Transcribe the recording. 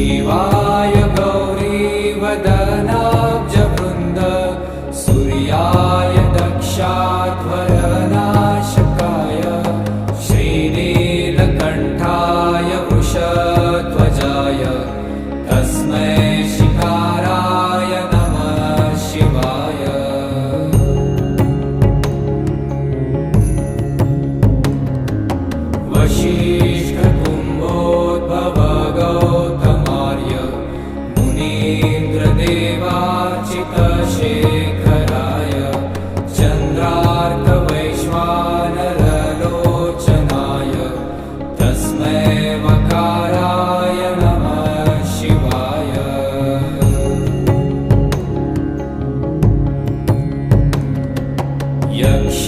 य गौरीवदनाय सूर्याय दक्षाध्वरनाशकाय श्रीनीलकण्ठाय वृषध्वजाय तस्मै शिकाराय नमः शिवाय। वशी चंद्रशेखराय चन्द्रार्कवैश्वानरलोचनाय तस्मै वकाराय नमः शिवाय। यक्ष